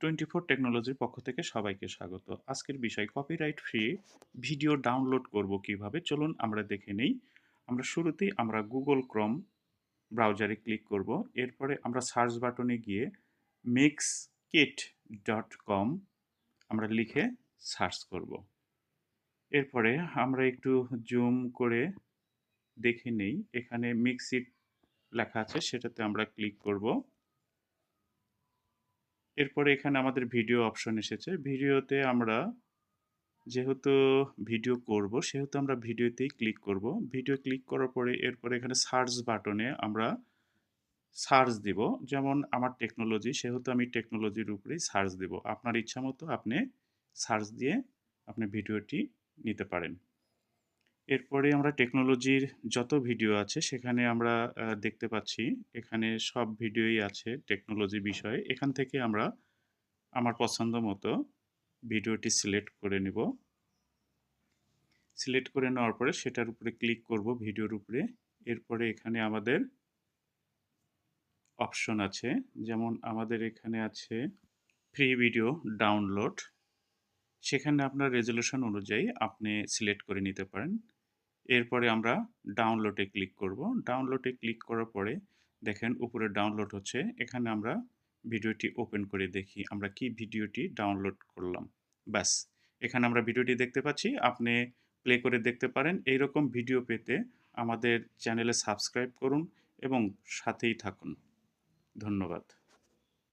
Twenty four টেকনোলজির পক্ষ থেকে সবাইকে স্বাগত। আজকের বিষয় কপিরাইট ফ্রি ভিডিও ডাউনলোড করব কীভাবে? চলুন আমরা দেখে নেই। আমরা শুরুতেই আমরা গুগল ক্রম ব্রাউজারে ক্লিক করব। এরপরে আমরা সার্চ বাটনে গিয়ে মিক্স কিট ডট কম আমরা লিখে সার্চ করব। এরপরে আমরা একটু জুম করে দেখে নেই। এখানে মিক্সিট লেখা আছে, সেটাতে আমরা ক্লিক করব। এরপরে এখানে আমাদের ভিডিও অপশন এসেছে। ভিডিওতে আমরা যেহেতু ভিডিও করব, সেহেতু আমরা ভিডিওতেই ক্লিক করব। ভিডিও ক্লিক করার পরে এরপরে এখানে সার্চ বাটনে আমরা সার্চ দিব। যেমন আমার টেকনোলজি, সেহেতু আমি টেকনোলজির উপরেই সার্চ দিব। আপনার ইচ্ছা মতো আপনি সার্চ দিয়ে আপনি ভিডিওটি নিতে পারেন। এরপরে আমরা টেকনোলজির যত ভিডিও আছে সেখানে আমরা দেখতে পাচ্ছি এখানে সব ভিডিওই আছে টেকনোলজি বিষয়ে। এখান থেকে আমরা আমার পছন্দ মতো ভিডিওটি সিলেক্ট করে নিব। সিলেক্ট করে নেওয়ার পরে সেটার উপরে ক্লিক করব ভিডিওর উপরে। এরপরে এখানে আমাদের অপশন আছে, যেমন আমাদের এখানে আছে ফ্রি ভিডিও ডাউনলোড। সেখানে আপনার রেজলিউশন অনুযায়ী আপনি সিলেক্ট করে নিতে পারেন। এরপরে আমরা ডাউনলোডে ক্লিক করব। ডাউনলোডে ক্লিক করার পরে দেখেন উপরে ডাউনলোড হচ্ছে। এখানে আমরা ভিডিওটি ওপেন করে দেখি, আমরা কি ভিডিওটি ডাউনলোড করলাম। ব্যাস, এখানে আমরা ভিডিওটি দেখতে পাচ্ছি। আপনি প্লে করে দেখতে পারেন। এই রকম ভিডিও পেতে আমাদের চ্যানেলে সাবস্ক্রাইব করুন এবং সাথেই থাকুন। ধন্যবাদ।